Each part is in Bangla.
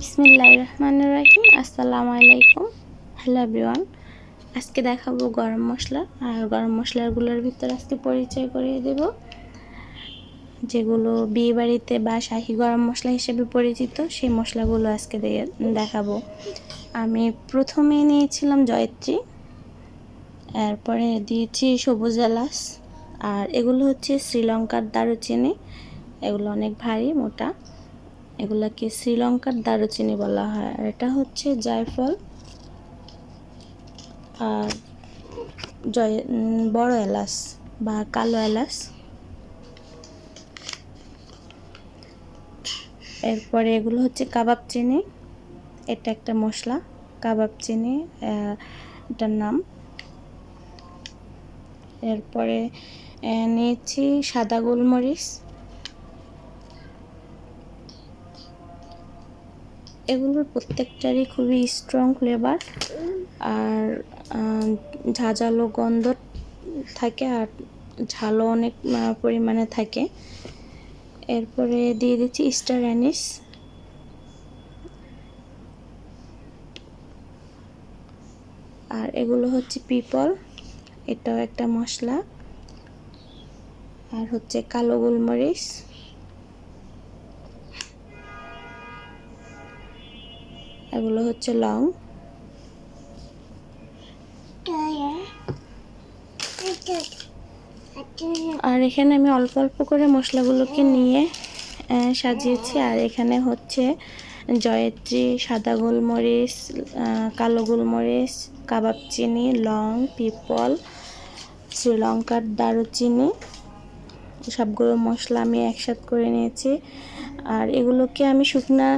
বিসমিল্লাহ রহমান রাহিম আসসালামু আলাইকুম হ্যালো এভরিওয়ান আজকে দেখাবো গরম মশলা। আর গরম মশলাগুলোর ভিতরে আজকে পরিচয় করিয়ে দেব। যেগুলো বিয়ে বাড়িতে বা শাহি গরম মশলা হিসেবে পরিচিত, সেই মশলাগুলো আজকে দেখাবো। আমি প্রথমে নিয়েছিলাম জয়ত্রী। এরপরে দিয়েছি সবুজ এলাচ। আর এগুলো হচ্ছে শ্রীলঙ্কার দারুচিনি। এগুলো অনেক ভারী, মোটা। এগুলাকে শ্রীলঙ্কার দারুচিনি বলা হয়। আর এটা হচ্ছে জায়ফল আর জয় বড় এলাচ বা কালো এলাচ। এরপরে এগুলো হচ্ছে কাবাব চিনি। এটা একটা মশলা, কাবাব চিনি এটার নাম। এরপরে নিয়েছি সাদা গোলমরিচ। এগুলোর প্রত্যেকটারই খুবই স্ট্রং ফ্লেভার আর ঝাঁঝালো গন্ধ থাকে আর ঝালও অনেক পরিমাণে থাকে। এরপরে দিয়ে দিচ্ছি স্টার অ্যানিস আর এগুলো হচ্ছে পিপল এটাও একটা মশলা। আর হচ্ছে কালো গোলমরিচ। এগুলো হচ্ছে লং। আর এখানে আমি অল্প অল্প করে মশলাগুলোকে নিয়ে সাজিয়েছি। আর এখানে হচ্ছে জয়ত্রী সাদা গোলমরিচ কালো গোলমরিচ কাবাব চিনি লং পিপল শ্রীলঙ্কার দারুচিনি সবগুলো মশলা আমি একসাথ করে নিয়েছি। আর এগুলোকে আমি শুকনা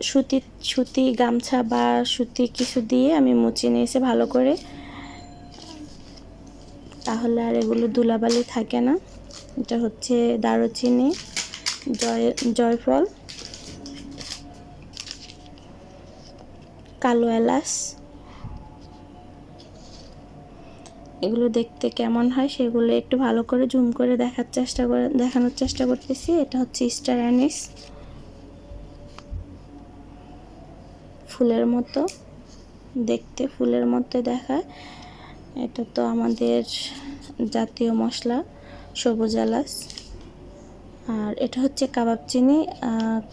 সুতি সুতি গামছা বা সুতি কিছু দিয়ে আমি মুছে নিয়েছি ভালো করে। তাহলে আর এগুলো ধুলাবালি থাকে না। এটা হচ্ছে দারুচিনি, জয়, জয়ফল, কালো এলাচ। এগুলো দেখতে কেমন হয় সেগুলো একটু ভালো করে জুম করে দেখার চেষ্টা করে, দেখানোর চেষ্টা করতেছি। এটা হচ্ছে স্টার অ্যানিস। ফুলের মতো, দেখতে ফুলের মতো দেখায়। এটা তো আমাদের জাতীয় মশলা, সবুজ এলাচ। আর এটা হচ্ছে কাবাব চিনি।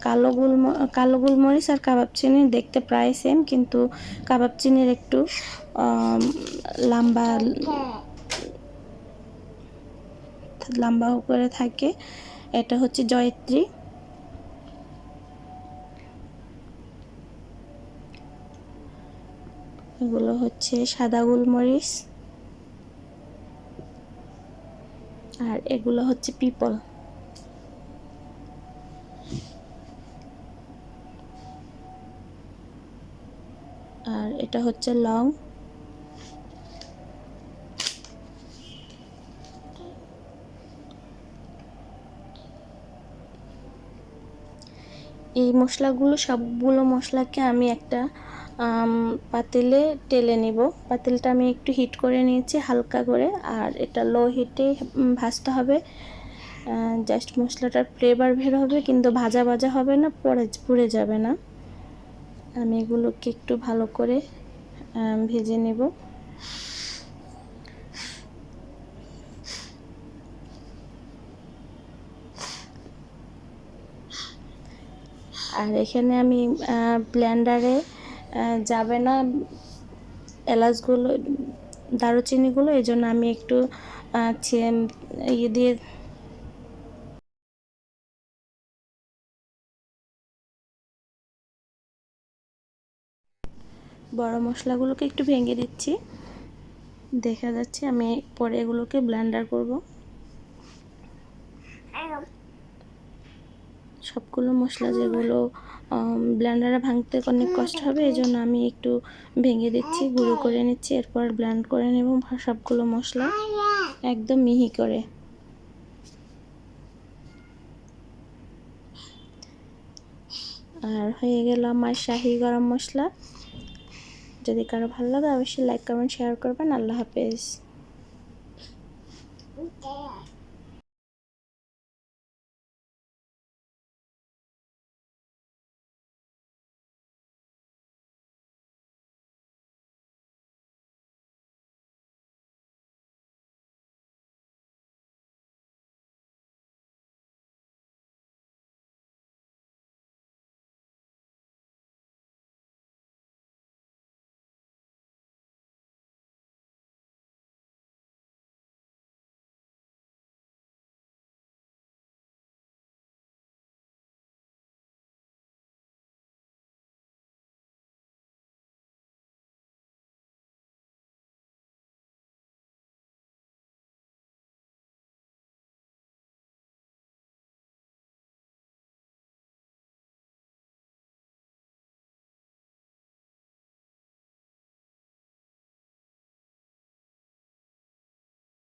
কালো গুল কালো গুলমরিচ আর কাবাব চিনি দেখতে প্রায় সেম কিন্তু কাবাব চিনির একটু লম্বা লম্বা করে থাকে। এটা হচ্ছে জয়ত্রী। এগুলো হচ্ছে সাদা গোলমরিচ আর এগুলো হচ্ছে পিপল। আর এটা হচ্ছে লং। এই মশলাগুলো সবগুলো মশলাকে আমি একটা পাতিলে টেলে নিব। পাতিলটা আমি একটু হিট করে নিয়েছি হালকা করে, আর এটা লো হিটে ভাজতে হবে। জাস্ট মশলাটার ফ্লেভার বের হবে, কিন্তু ভাজা ভাজা হবে না, পরে পুড়ে যাবে না। আমি এগুলোকে একটু ভালো করে ভেজে নেব। আর এখানে আমি ব্লেন্ডারে যাবে না এলাচগুলো দারুচিনিগুলো এই জন্য আমি একটু ইয়ে দিয়ে বড় মশলাগুলোকে একটু ভেঙে দিচ্ছি। দেখা যাচ্ছে আমি পরে এগুলোকে ব্লেন্ডার করব। সবগুলো মশলা যেগুলো ব্লেন্ডারে ভাঙতে অনেক কষ্ট হবে, এই জন্য আমি একটু ভেঙে দিচ্ছি, গুঁড়ো করে নিচ্ছি, এরপর ব্লেন্ড করে নেব সবগুলো মশলা একদম মিহি করে। আর হয়ে গেল আমার শাহি গরম মশলা। যদি কারও ভালো লাগে, অবশ্যই লাইক কমেন্ট শেয়ার করবেন। আল্লাহ হাফেজ।